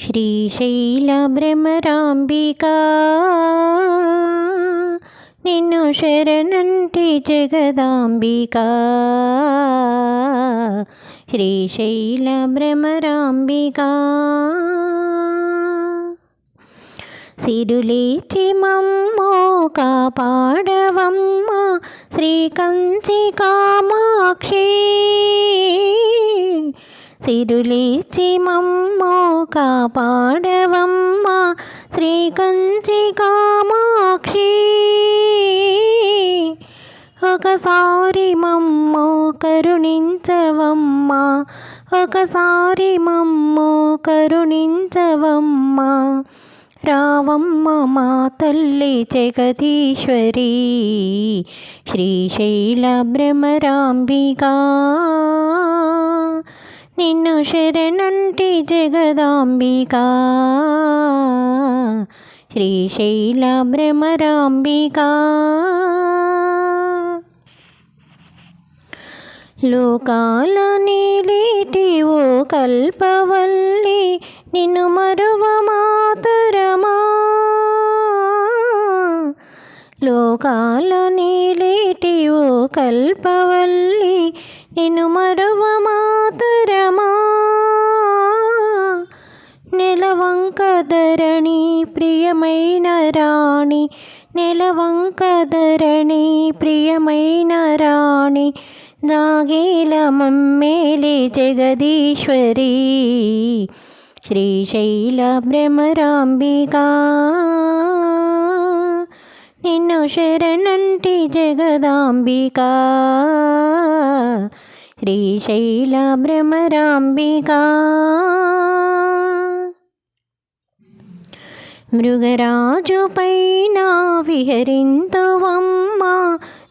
శ్రీశైల భ్రమరాంబికా నిన్ను శరణంటి జగదాంబికా శ్రీశైల భ్రమరాంబికా సిరులేచి మమ్మో కాపాడవమ్మ శ్రీకంచి కామాక్షి సిరులేచి మమ్మో శ్రీ కంచి కామాక్షి ఒకసారి మమ్మో కరుణించవమ్మా ఒకసారి మమ్మో కరుణించవమ్మా రావమ్మ మా తల్లి జగదీశ్వరి శ్రీశైల భ్రమరాంబికా నిన్ను శరణంటి జగదాంబిక. శ్రీశైల భ్రమరాంబిక. లోకాల నీలేటి ఓ కల్పవల్లి నిన్ను మరువ మాతరమా లోకాల నీలేటి ఓ కల్పవల్లి నిన్ను మరువ మాతర ధరణి ప్రియమైన రాణి నెలవంక ధరణి ప్రియమైన రాణి జాగేల మమ్మేలి జగదీశ్వరి శ్రీశైల భ్రమరాంబికా. నిన్ను శరణంటి జగదాంబికా. శ్రీశైల భ్రమరాంబికా. మృగరాజు పైన విహరింతువమ్మ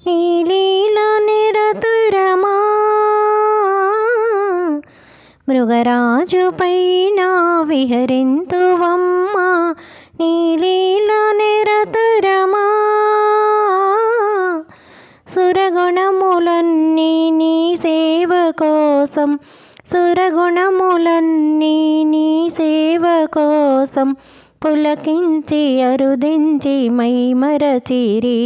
నీలీల నిరతురమా. మృగరాజు పైన విహరింతువమ్మ నీలీల నిరతురమా. సురగుణములన్నీ నీ సేవ కోసం సురగుణములన్నీ నీ సేవ కోసం పులకించి అరుదించి మైమరచిరి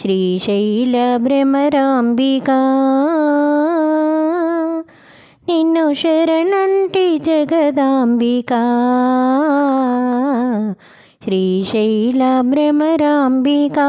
శ్రీశైల భ్రమరాంబికా నిన్ను శరణంటి జగదాంబికా శ్రీశైల భ్రమరాంబికా